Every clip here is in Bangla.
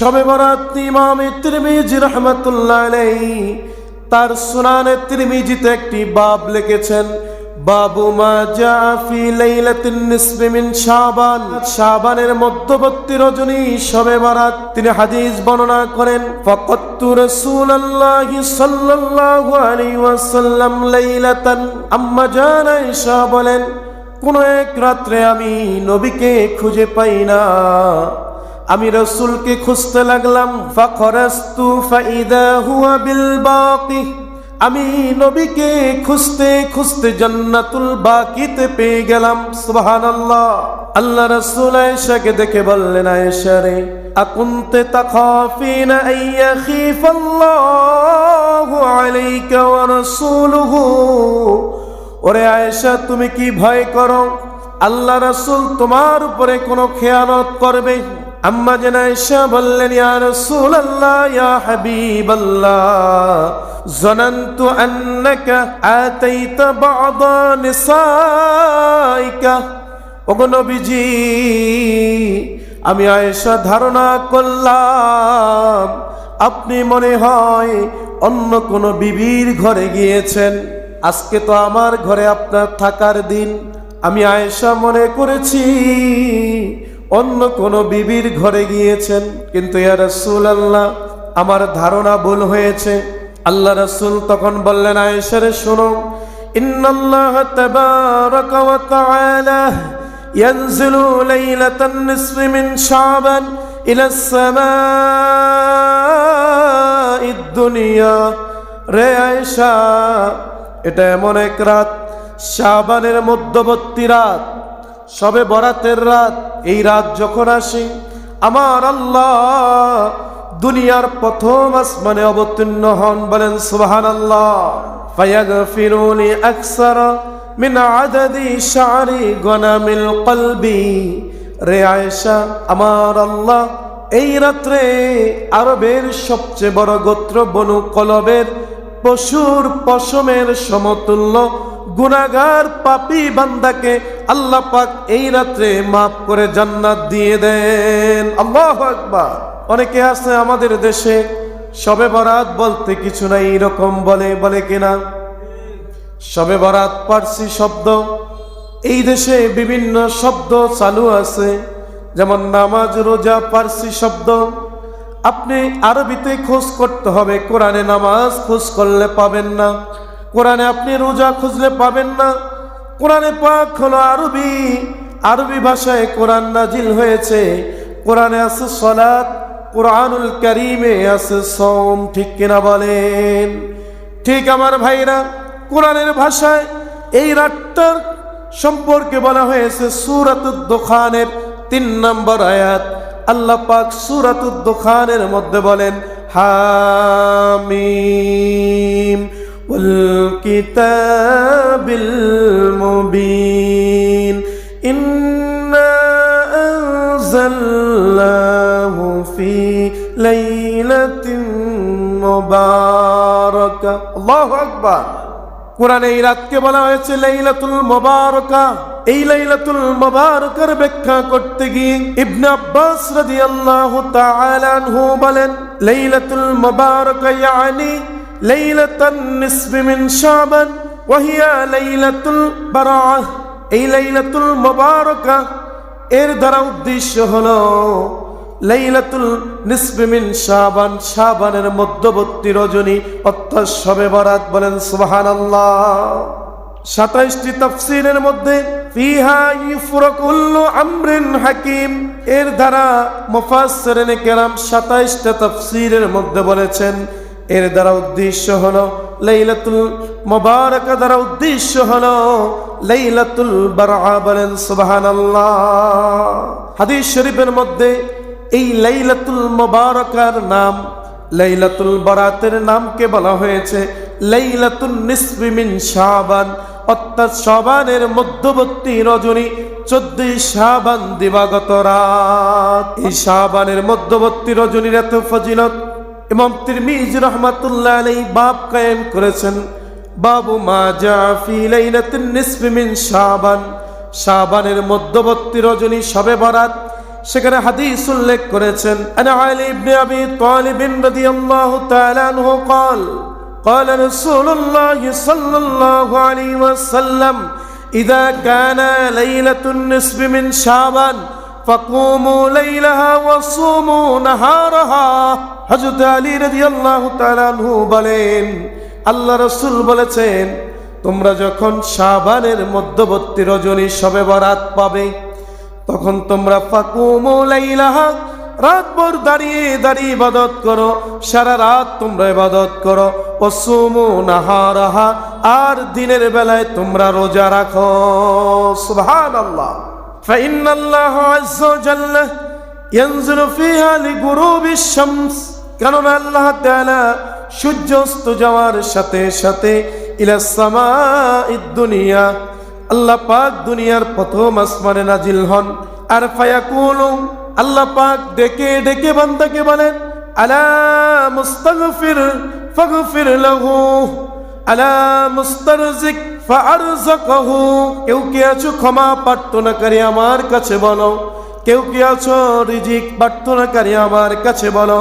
শবে বরাত ইমাম তিরমিজি রহমতুল্লাহ আলাইহি, তার সুনানে তিরমিজিতে একটি বাব লিখেছেন, বাবু মা জা ফি লাইলাতিন নিসফি মিন শাবান। শাবানের মধ্যবর্তী রজনী শবে বরাত তিনি হাদিস বর্ণনা করেন, ফাকাত্তু রাসূলুল্লাহি সাল্লাল্লাহু আলাইহি ওয়াসাল্লাম লাইলাতান। আম্মা জান আয়েশা বলেন, কোন এক রাত্রে আমি নবীকে খুঁজে পাই না। আমি রসুলকে খুঁজতে লাগলাম, ফাখরাস্তু ফাইদা হুয়া বিল বাকি আমি নবীকে খুঁজতে খুঁজতে জান্নাতুল বাকিতে পেয়ে গেলাম, সুবহানাল্লাহ। আল্লাহ রাসূল আয়েশাকে দেখে বললেন, আয়েশা রে, আকুনতে তাখাফিনা আইয়াখিফাল্লাহু আলাইকা ওয়া রাসূলুহু। ওরে আয়েশা, তুমি কি ভয় করো? আল্লাহ রাসূল তোমার উপরে কোনো খেয়ানত করবে? আম্মা আয়েশা বললেন, ইয়া রাসূলুল্লাহ, ইয়া হাবিবাল্লাহ, জনান্তু আন্নাকা আতাইতা বা'দ নিসাইকা? ওগো নবীজি, আমি আয়েশা ধারণা করলাম, আপনি মনে হয় অন্য কোনো বিবির ঘরে গিয়েছেন। আজকে তো আমার ঘরে আপনার থাকার দিন। আমি আয়েশা মনে করেছি অন্য কোনো বিবির ঘরে গিয়েছেন, কিন্তু রসুল আল্লাহ আমার ধারণা ভুল হয়েছে। আল্লাহ রসুল তখন বললেন, আয়েশারে, শোনো দুনিয়া। রে এটা এমন এক রাত সাবানের মধ্যবর্তী রাত। সবে বরাতের রাত, এই রাত যখন আসে, আমার আল্লাহ দুনিয়ার প্রথম আসমানে অবতীর্ণ হন, বলেন সুবহান আল্লাহ ফায়াগফিরুনি আকসারা মিন আদাদি শারি গনামিল কলবি। রে আয়েশা, আমার আল্লাহ, এই রাত্রে আরবের সবচেয়ে বড় গোত্র বনু কলবের পশুর পশমের সমতুল্য গুনাগার পাপি বান্দাকে আল্লাহ পাক এই রাত্রে মাফ করে জান্নাত দিয়ে দেন। আল্লাহ আকবার। অনেকে আছে আমাদের দেশে সবে বরাত বলতে কিছু নাই, এরকম বলে বলে কিনা? সবে বরাত পার্সি শব্দ। এই দেশে বিভিন্ন শব্দ চালু আছে, যেমন নামাজ, রোজা, পার্সি শব্দ। আপনি আরবিতে খোঁজ করতে হবে, কোরআনে নামাজ খোঁজ করলে পাবেন না। কোরআনে আপনি রোজা খুঁজলে পাবেন না। কোরআনে পাক হলো আরবি। আরবি ভাষায় কোরআন নাজিল হয়েছে। কোরআনে আছে সলাৎ কোরআনুল করিমে আছে সোম ঠিক কিনা বলেন? ঠিক আমার ভাইরা, কোরআনের ভাষায় এই রাতটার সম্পর্কে বলা হয়েছে সুরাতুদ দোকানের তিন নম্বর আয়াত। আল্লাহ পাক সুরাতুদ দোকানের মধ্যে বলেন, হামিম। والكتاب المبين إنا أنزلناه في ليلة مباركة الله أكبر কোরআনে এই রাতকে বলা হয়েছে লাইলাতুল মুবারকা এই লাইলাতুল মুবারকার ব্যাখ্যা করতে গিয়ে ইবনে আব্বাস রাদিয়াল্লাহু তাআলা আনহু বলেন লাইলাতুল মুবারকা ইয়ানি লাইলাতান নিসফি মিন শাবান ওয়া হিয়া লাইলাতুল এই লাইলাতুল মুবারকা, এর দ্বারা উদ্দেশ্য হলো লাইলাতুল নিসফি মিন শাবান, শাবানের মধ্যবর্তী রজনী অর্থাৎ সবে বরাত বলেন সুবহানাল্লাহ। সাতাইশটি তাফসিরের মধ্যে ফিহা ইফরাকুল্লু আমরিন হাকিম, এর দ্বারা মুফাসসিরিনে কেরাম সাতাইশটা তাফসিরের মধ্যে বলেছেন এর দ্বারা উদ্দেশ্য হলো লাইলাতুল মুবারাকা দ্বারা উদ্দেশ্য হলো লাইলাতুল বারআ বলেন সুবহানাল্লাহ। হাদিস শরীফের মধ্যে এই লাইলাতুল মোবারকার নাম, লাইলাতুল বারাতের নামকে বলা হয়েছে লাইলাতুল নিসফি মিন শাবান। অর্থাৎ শাবানের মধ্যবর্তী রজনী চোদ্দই শাবান দিবাগত রাত। এই শাবানের মধ্যবর্তী রজনীর এত ফজিলত ইমাম তিরমিজ রহমাতুল্লাহ আলাইহি বাব কায়েম করেছেন বাবু মা জা ফি লাইলাতিন নিসফি মিন শাবান শাবানের মধ্যবর্তী রজনী শবে বরাত সেখানে হাদিস উল্লেখ করেছেন আনা আলী ইবনে আবি তালিব রাদিয়াল্লাহু তাআলা আনহু قال قال رسول الله صلى الله عليه وسلم إذا كان ليلة النصف من شعبان فقوموا ليلها وصوموا نهارها হযরত আলী রাদিয়াল্লাহু তাআলা আনহু বলেন আল্লাহ রাসূল বলেছেন তোমরা যখন শাবানের মধ্যবর্তী রজনী সবে বরাত পাবে তখন তোমরা ফাকুমু লাইলাহা রাতভর দাঁড়িয়ে দাঁড়িয়ে ইবাদত করো সারা রাত তোমরা ইবাদত করো ও সুমু নাহারাহা আর দিনের বেলায় তোমরা রোজা রাখো সুবহানাল্লাহ فإن الله عز وجل ينزل فيها لغروب الشمس কেননা আল্লাহ তাআলা সূর্য অস্ত যাওয়ার সাথে সাথে ইলা সামাঈদ দুনিয়া আল্লাহ পাক দুনিয়ার প্রথম আসমানে নাজিল হন আর ফায়াকুলু আল্লাহ পাক ডেকে ডেকে বান্দাকে বলেন আলা মুস্তাগফির ফাগফির লাহু আলা মুস্তারজিক ফারজাকহু কেউ কি আছো? ক্ষমা প্রার্থনাকারী আমার কাছে বলো। কেউ কি আছো? রিজিক প্রার্থনাকারী আমার কাছে বলো।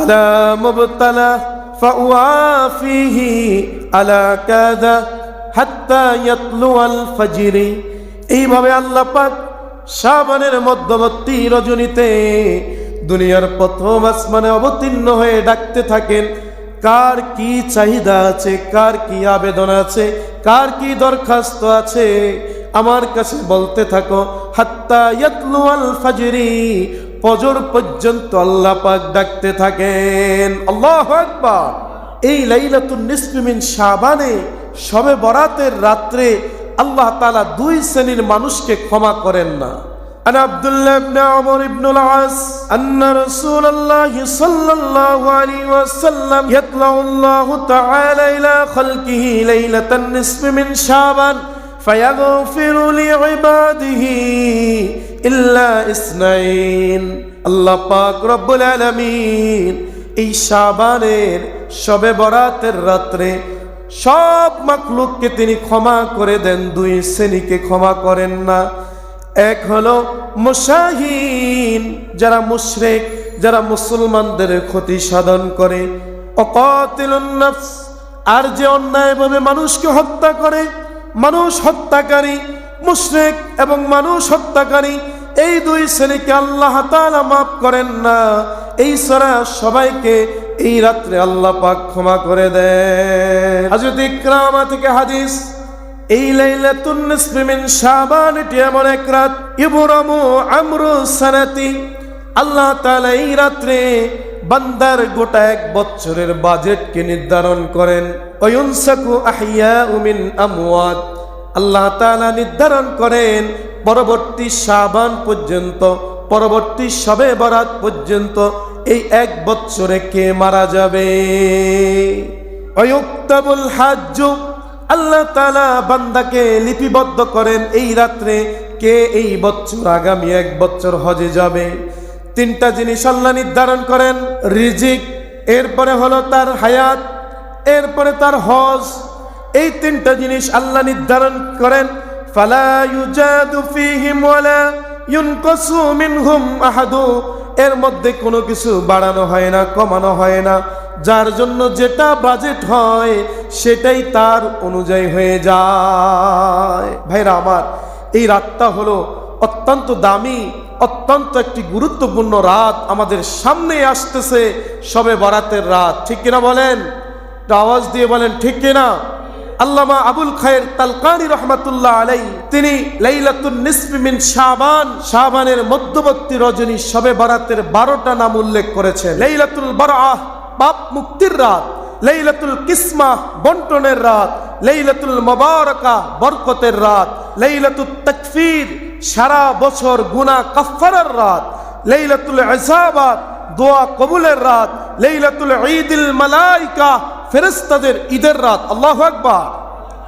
আলা মুবতালা ফাউআফিহি আলা কাদা হাত্তা ইয়াতলু আল ফাজরি। এইভাবে আল্লাহ পাক শাবানের মধ্যবর্তী রজনীতে দুনিয়ার প্রথম আসমানে অবতীর্ণ হয়ে ডাকতে থাকেন। কার কি চাহিদা আছে, কার কি আবেদন আছে, কার কি দরখাস্ত আছে? আমার কাছে বলতে থাকো, হাত্তা ইয়াতলু আল পর্যন্ত আল্লাহ পাক ডাকতে থাকেন। আল্লাহ আকবার। এই লাইলাতুন নিসফি মিন শাবানে শবে বরাতের রাত্রে আল্লাহ তাআলা দুই শ্রেণির মানুষকে ক্ষমা করেন না। عن عبد الله بن عمر بن العاص أن رسول الله صلى الله عليه وسلم يطلع الله تعالى إلى خلقه ليلة النصف من شعبان فيغفر لعباده إلا اثنين الله পাক রব্বুল আলামিন এই শাবানের শবে বরাতের রাত্রে সব মাকলুককে তিনি ক্ষমা করে দেন দুই শ্রেণীকে ক্ষমা করেন না এক হলো মুসাহিন যারা মুশরেক, যারা মুসলমানদের ক্ষতি সাধন করে। অকাতিলুন নাফস, আর যে অন্যায়ভাবে মানুষকে হত্যা করে, মানুষ হত্যাকারী, মুশরেক এবং মানুষ হত্যাকারী, এই দুই শ্রেণীকে আল্লাহ তাআলা মাফ করেন না। এই সরা সবাইকে এই রাত্রে আল্লাহ পাক ক্ষমা করে দেন। হযরত ইকরামা থেকে হাদিস এই লাইলাতুন নিসফি শাবান, এটি এমন এক রাত। ইবরামু আমরু সানাতি। আল্লাহ তাআলা এই রাত্রে বান্দার গোটা এক বছরের বাজেটকে নির্ধারণ করেন। ওয়ুনসাকু আহিয়াউ মিন আমওয়াত। আল্লাহ তাআলা নির্ধারণ করেন, পরবর্তী শাবান পর্যন্ত, পরবর্তী শবে বরাত পর্যন্ত এই এক বছরে কে মারা যাবে? অয়ুক্তাবুল হাজ্জু আল্লাহ তালা বান্দাকে লিপিবদ্ধ করেন এই রাত্রে কে এই বছর আগামী এক বছর হজে যাবে? তিনটা জিনিস আল্লাহ নির্ধারণ করেন, রিজিক, এরপরে হলো তার হায়াত, এরপরে তার হজ। এই তিনটা জিনিস আল্লাহ নির্ধারণ করেন এর মধ্যে কোনো কিছু বাড়ানো হয় না, কমানো হয় না। যার জন্য যেটা বাজেট হয়, সেটাই তার অনুযায়ী হয়ে যায়। ভাইরা আমার, এই রাতটা হলো অত্যন্ত দামি, অত্যন্ত একটি গুরুত্বপূর্ণ রাত আমাদের সামনে আসতেছে সবে বরাতের রাত। ঠিক কিনা বলেন? আওয়াজ দিয়ে বলেন, ঠিক কিনা? আল্লামা আবুল খায়ের তালকানি রহমাতুল্লাহ আলাই তিনি লাইলাতুন নিসফি মিন শাবান, শাবানের মধ্যবর্তী রজনী সবে বরাতের বারোটা নাম উল্লেখ করেছেন। লাইলাতুল বারআহ পাপ মুক্তির রাত, লাইলাতুল কিসমা বন্টনের রাত, লাইলাতুল মুবারাকা বরকতের রাত লাইলাতুল তাকফির সারা বছর গুনা কাফফারার রাত, লাইলাতুল ইসাবাত দোয়া কবুলের রাত, লাইলাতুল ঈদুল মালাইকা ফেরেশতাদের ঈদের রাত। আল্লাহু আকবার।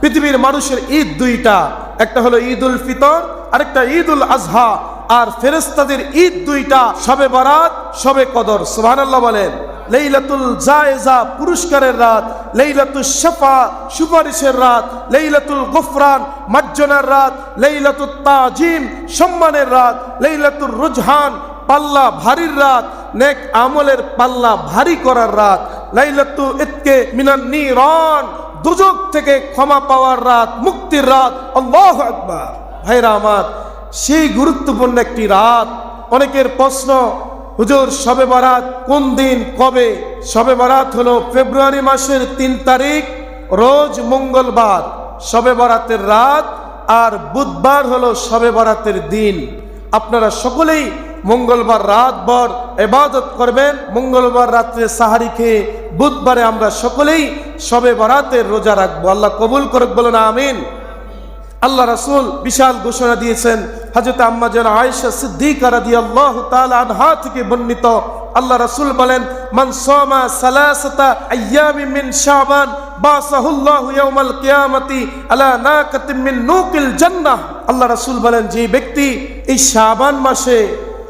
পৃথিবীর মানুষের ঈদ দুইটা, একটা হলো ঈদুল ফিতর, আরেকটা ঈদুল আজহা। আর ফেরেশতাদের ঈদ দুইটা, সবে বরাত, সবে কদর। সুবহানাল্লাহ বলেন। লাইলাতুল জায়েজা, পুরস্কারের রাত লাইলাতুল শাফা, সুপারিশের রাত, লাইলাতুল গুফরান, মার্জনার রাত লাইলাতুল তাজিম, সম্মানের রাত লাইলাতুল রুজহান, পাল্লা ভারীর রাত, নেক আমলের পাল্লা ভারী করার রাত, লাইলাতু ইতকে মিনান নিরন দুজক থেকে ক্ষমা পাওয়ার রাত, মুক্তির রাত, আল্লাহু আকবার। ভাইরা আমার, সেই গুরুত্বপূর্ণ একটি রাত, অনেকের প্রশ্ন হুজুর, শবে বারাত কোন দিন, কবে? শবে বারাত হলো ফেব্রুয়ারি মাসের তিন তারিখ, রোজ মঙ্গলবার। শবে বরাতের রাত আর বুধবার হলো শবে বরাতের দিন। আপনারা সকলেই মঙ্গলবার রাত ভর এবাদত করবেন, মঙ্গলবার রাত্রে সাহারি খেয়ে বুধবারে আমরা সকলেই শবে বরাতের রোজা রাখব। আল্লাহ কবুল করুক বলো না আমিন। আল্লাহ রাসূল বিশাল ঘোষণা দিয়েছেন, হযরত আম্মা জান আয়েশা সিদ্দিকা রাদিয়াল্লাহু তাআলা আনহা থেকে বর্ণিত, আল্লাহ রাসূল বলেন, মান সামা সালাসাতা আইয়ামি মিন শাবান, বাসাহুল্লাহু ইয়াউমাল কিয়ামাতি আলা নাকাতিন মিন নুকিল জান্নাহ। আল্লাহ রাসূল বলেন, যে ব্যক্তি এই শাবান মাসে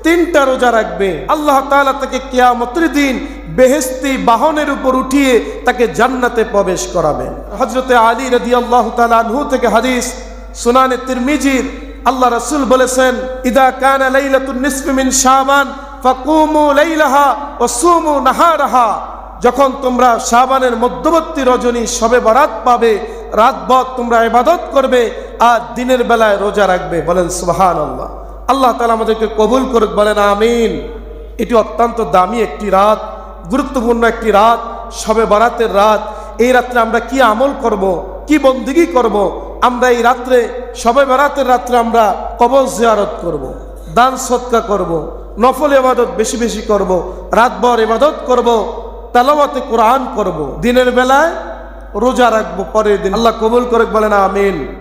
তিনটা রোজা রাখবে, আল্লাহ তাআলা তাকে কিয়ামতের দিন বেহেস্তি বাহনের উপর উঠিয়ে তাকে জান্নাতে প্রবেশ করাবেন। হযরতে আলী রাদিয়াল্লাহু তাআলা আনহু থেকে হাদিস সুনানে তিরমিজির আল্লাহ রাসূল বলেছেন, ইদা কানা লাইলাতুন নিসফি মিন শাবান, ফাকুমু লাইলাহা ওয়া সুমু নাহারাহা। যখন তোমরা শাবানের মধ্যবর্তী রজনী সবে বরাত পাবে রাত রাতভর তোমরা ইবাদত করবে আর দিনের বেলায় রোজা রাখবে। বলেন, সুবহানাল্লাহ। আল্লাহ তাআলা আমাদেরকে কবুল করুক, বলেন, আমিন। এটি অত্যন্ত দামি একটি রাত, গুরুত্বপূর্ণ একটি রাত, সবে বরাতের রাত। এই রাত্রে আমরা কি আমল করব, কি বন্দিগি করব আমরা এই রাত্রে, সবাই বেড়াতের রাত্রে আমরা কবর জিয়ারত করব। দান সৎকা করব। নফল এবাদত বেশি বেশি করব। রাতভর এবাদত করব। তালাবাতে কোরআন করব। দিনের বেলায় রোজা রাখব, পরের দিন আল্লাহ কবুল করে বলেন আমিন